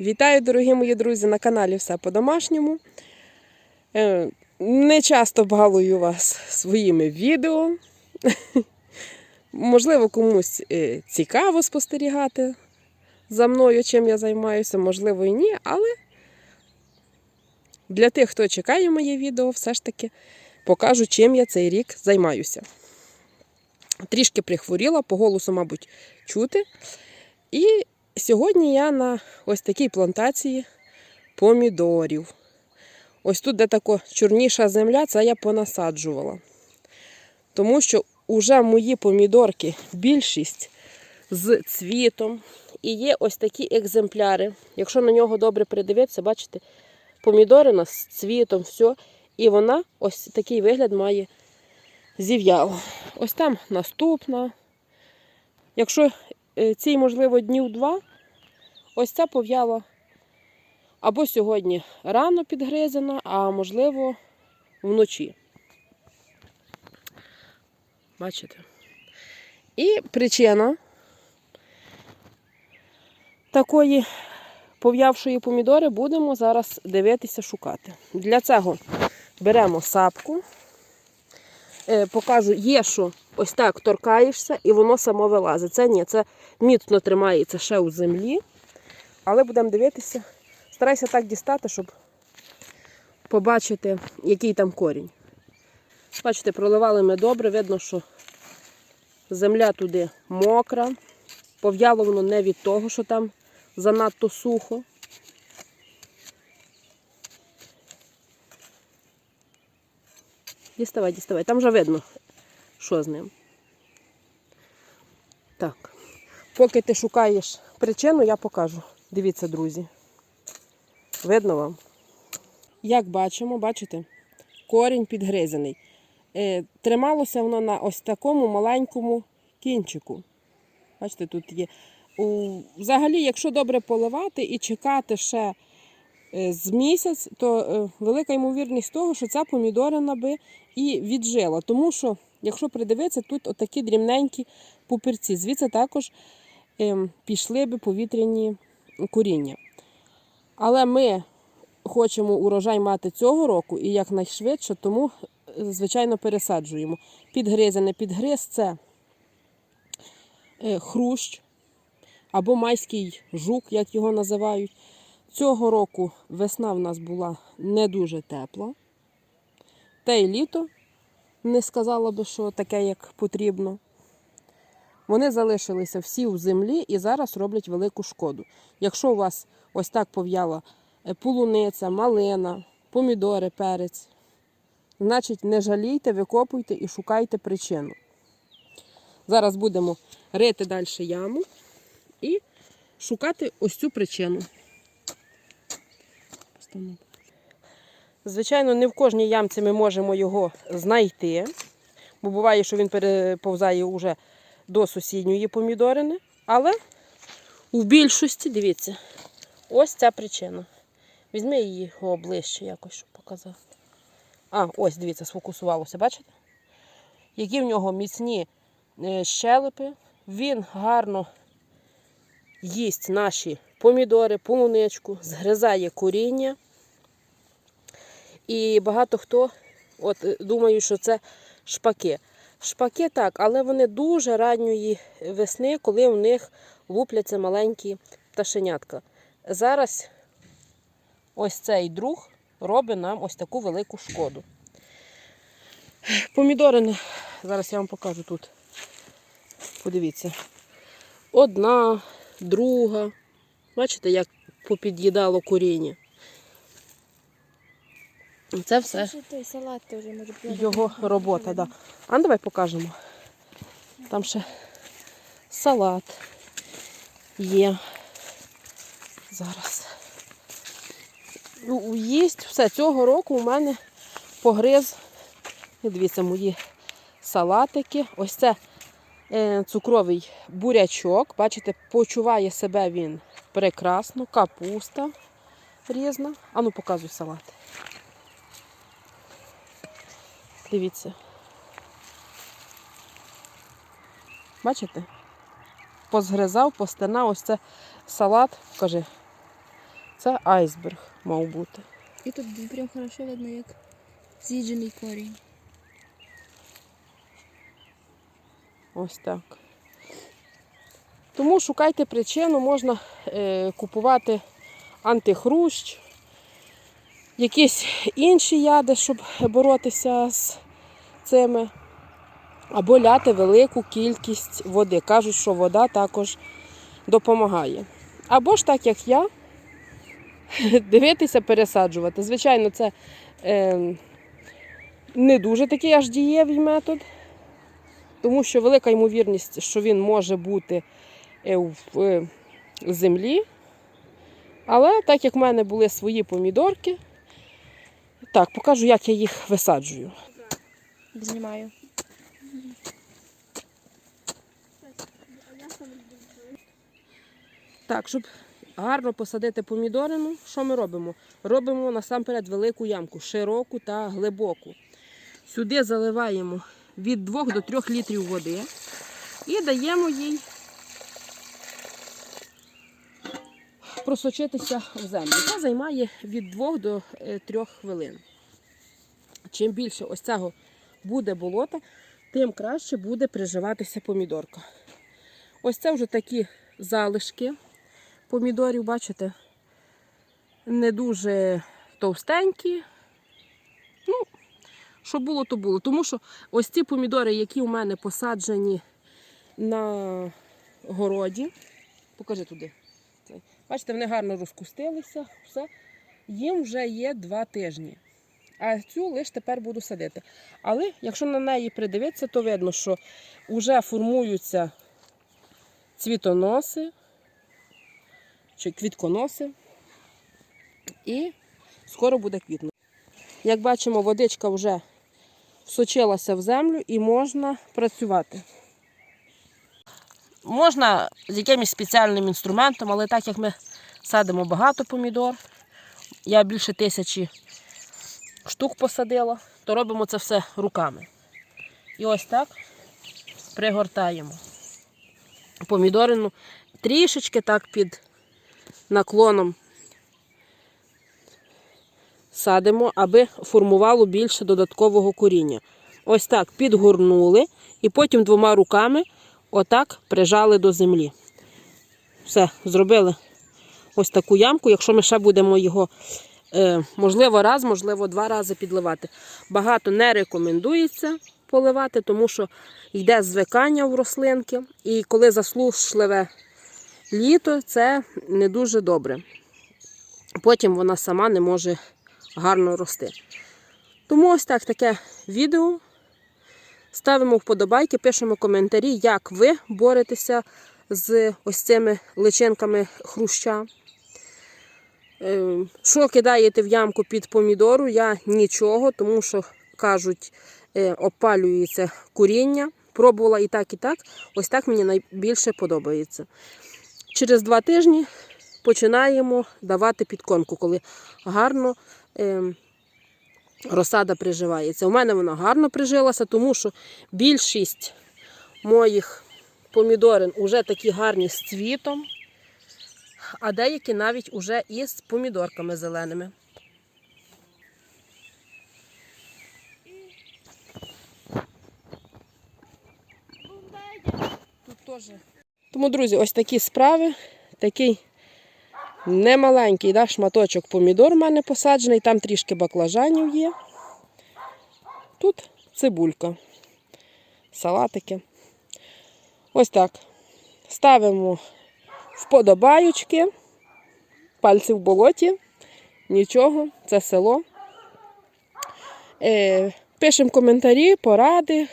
Вітаю, дорогі мої друзі, на каналі Все по-домашньому. Е, Не часто балую вас своїми відео. Можливо, комусь е, цікаво спостерігати за мною, чим я займаюся, можливо, і ні, але для тих, хто чекає моє відео, все ж таки покажу, чим я цей рік займаюся. Трішки прихворіла, по голосу, мабуть, чути. І сьогодні я на ось такій плантації помідорів. Ось тут, де така чорніша земля, це я понасаджувала. Тому що вже мої помідорки, більшість з цвітом. І є ось такі екземпляри. Якщо на нього добре придивитися, бачите, помідори у нас з цвітом, все. І вона ось такий вигляд має зів'яла. Ось там наступна. Якщо цій, можливо, днів два, ось ця пов'яла або сьогодні рано підгризена, а можливо вночі. Бачите? І причина такої пов'явшої помідори будемо зараз дивитися, шукати. Для цього беремо сапку. Е, покажу, є що ось так торкаєшся і воно само вилазить. Це ні, це міцно тримається ще у землі. Але будемо дивитися. Старайся так дістати, щоб побачити, який там корінь. Бачите, проливали ми добре, видно, що земля туди мокра. Пов'яло воно не від того, що там занадто сухо. Діставай, діставай. Там вже видно, що з ним. Так. Поки ти шукаєш причину, я покажу. Дивіться, друзі. Видно вам? Як бачимо, бачите, корінь підгризаний. Е, трималося воно на ось такому маленькому кінчику. Бачите, тут є. Взагалі, якщо добре поливати і чекати ще е, з місяць, то е, велика ймовірність того, що ця помідорина би і віджила. Тому що, якщо придивитися, тут отакі дрібненькі пупірці. Звідси також ем, пішли би повітряні коріння. Але ми хочемо урожай мати цього року і якнайшвидше, тому, е, звичайно, пересаджуємо. Підгризане підгриз це е, хрущ або майський жук, як його називають. Цього року весна в нас була не дуже тепла. Та й літо не сказала би, що таке, як потрібно. Вони залишилися всі в землі і зараз роблять велику шкоду. Якщо у вас ось так пов'яла е, полуниця, малина, помідори, перець, значить не жалійте, викопуйте і шукайте причину. Зараз будемо рити далі яму і шукати ось цю причину. Звичайно, не в кожній ямці ми можемо його знайти, бо буває, що він переповзає уже до сусідньої помідорини. Але у більшості, дивіться, ось ця причина. Візьми її ближче якось, щоб показати. А, ось, дивіться, сфокусувалося, бачите? Які в нього міцні е, щелепи. Він гарно їсть наші помідори, полуничку, згризає коріння. І багато хто от, е, думає, що це шпаки. Шпаки так, але вони дуже ранньої весни, коли у них лупляться маленькі пташенятка. Зараз ось цей друг робить нам ось таку велику шкоду. Помідорини, зараз я вам покажу тут. Подивіться. Одна, друга. Бачите, як попід'їдало коріння. Це все той салат теж може його робота. Да. А ну, давай покажемо. Там ще салат є. Зараз. Ну, їсть все. Цього року у мене погриз. Дивіться, мої салатики. Ось це е, цукровий бурячок. Бачите, почуває себе він прекрасно. Капуста різна. А ну показуй салат. Дивіться. Бачите? Позгризав, постинав, ось це салат, каже, Це айсберг мав бути. І тут прям хорошо видно, як з'їджений корінь. Ось так. Тому шукайте причину, можна е, купувати антихрущ, якісь інші яди, щоб боротися з цими, або ляти велику кількість води. Кажуть, що вода також допомагає. Або ж так, як я, дивитися, пересаджувати. Звичайно, це е, не дуже такий аж дієвий метод тому що велика ймовірність, що він може бути е, в е, землі. Але так як в мене були свої помідорки, так, покажу, як я їх висаджую. Знімаю. Так, щоб гарно посадити помідорину, що ми робимо? Робимо насамперед велику ямку, широку та глибоку. Сюди заливаємо від 2 до 3 літрів води і даємо їй просочитися в землю. Це займає від 2 до 3 хвилин. Чим більше ось цього буде болота, тим краще буде приживатися помідорка. Ось це вже такі залишки помідорів, бачите, не дуже товстенькі. Ну, що було, то було. Тому що ось ці помідори, які у мене посаджені на городі, покажи туди. Бачите, вони гарно розкустилися, все. Їм вже є два тижні. А цю лише тепер буду садити. Але якщо на неї придивитися, то видно, що вже формуються цвітоноси чи квітконоси. І скоро буде квітнути. Як бачимо, водичка вже всочилася в землю і можна працювати. Можна з якимось спеціальним інструментом, але так як ми садимо багато помідор, я більше тисячі штук посадила, то робимо це все руками. І ось так пригортаємо помідорину трішечки так під наклоном садимо, аби формувало більше додаткового коріння. Ось так підгорнули і потім двома руками отак прижали до землі. Все, зробили ось таку ямку. Якщо ми ще будемо його, е, можливо, раз, можливо, два рази підливати. Багато не рекомендується поливати, тому що йде звикання в рослинки. І коли заслушливе літо, це не дуже добре. Потім вона сама не може гарно рости. Тому ось так таке відео. Ставимо вподобайки, пишемо коментарі, як ви боретеся з ось цими личинками хруща. Е, Що кидаєте в ямку під помідору? Я нічого, тому що кажуть, е, опалюється коріння. Пробувала і так, і так. Ось так мені найбільше подобається. Через два тижні починаємо давати підкормку, коли гарно е, розсада приживається. У мене вона гарно прижилася, тому що більшість моїх помідорин вже такі гарні з цвітом, а деякі навіть уже із помідорками зеленими. Тут теж. Тому, друзі, ось такі справи. Такий немаленький да, шматочок помідор у мене посаджений, там трішки баклажанів є. Тут цибулька, салатики. Ось так. Ставимо вподобаючки, пальці в болоті. Нічого, це село. Е, Пишемо коментарі, поради,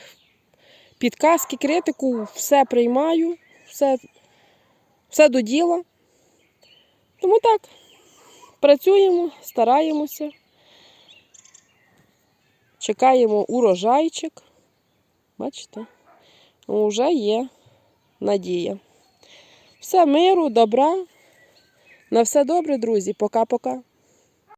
підказки, критику, все приймаю, все, все до діла. Тому так, працюємо, стараємося, чекаємо урожайчик. Бачите, вже є надія. Все, миру, добра. На все добре, друзі. Пока-пока.